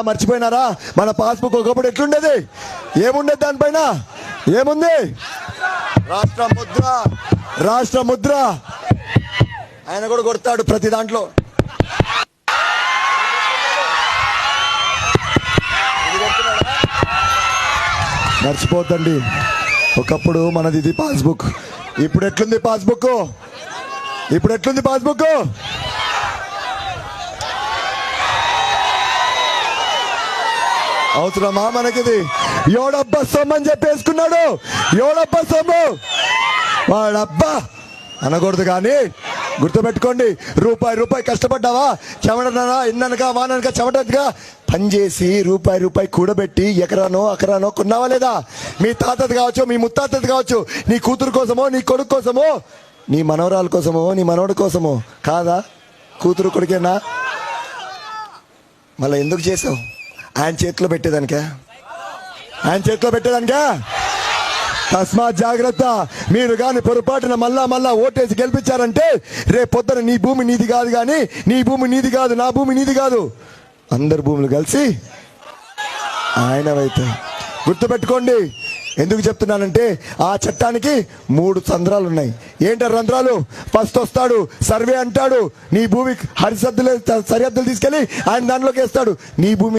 మర్చిపోయినారా? మన పాస్బుక్ ఒకప్పుడు ఎట్లుండేది? ఏముండేది దానిపైన? ఏముంది? రాష్ట్ర ముద్ర రాష్ట్ర ముద్ర. ఆయన కూడా కొడతాడు ప్రతి దాంట్లో. మర్చిపోద్దండి. ఒకప్పుడు మనది ఇది పాస్బుక్. ఇప్పుడు ఎట్లుంది పాస్బుక్ ఇప్పుడు ఎట్లుంది పాస్బుక్ అవసరమా మనకిది. ఎవడబ్బా సొమ్ము అని చెప్పేసుకున్నాడు. ఎవడబ్బా సొమ్ము. వాడబ్బా. అనకూడదు కానీ గుర్తుపెట్టుకోండి. రూపాయి రూపాయి కష్టపడ్డావా? చెమటనా ఇన్ననక వాననక చెమటగా పనిచేసి రూపాయి రూపాయి కూడబెట్టి ఎకరానో అకరానో కొన్నావా లేదా? మీ తాతది కావచ్చు మీ ముత్తాతది కావచ్చు నీ కూతురు కోసమో నీ కొడుకు కోసమో నీ మనవరాల కోసమో నీ మనవడి కోసమో కాదా? కూతురు కొడుకేనా? మళ్ళీ ఎందుకు చేసావు? ఆయన చేతిలో పెట్టేదానికే? ఆయన చేతిలో పెట్టేదానికే? తస్మాత్ జాగ్రత్త. మీరు కానీ పొరపాటున మళ్ళా మళ్ళా ఓటేసి గెలిపించారంటే రేపు పొద్దున నీ భూమి నీది కాదు కానీ నీ భూమి నీది కాదు నా భూమి నీది కాదు. అందరి భూములు కలిసి ఆయనవైతే. గుర్తుపెట్టుకోండి ఎందుకు చెప్తున్నానంటే ఆ చట్టానికి మూడు సంద్రాలు ఉన్నాయి ఏంటి రంధ్రాలు? ఫస్ట్ వస్తాడు సర్వే అంటాడు నీ భూమి హరిసద్దులు సరిహద్దులు తీసుకెళ్ళి ఆయన దాంట్లోకి వేస్తాడు. నీ భూమి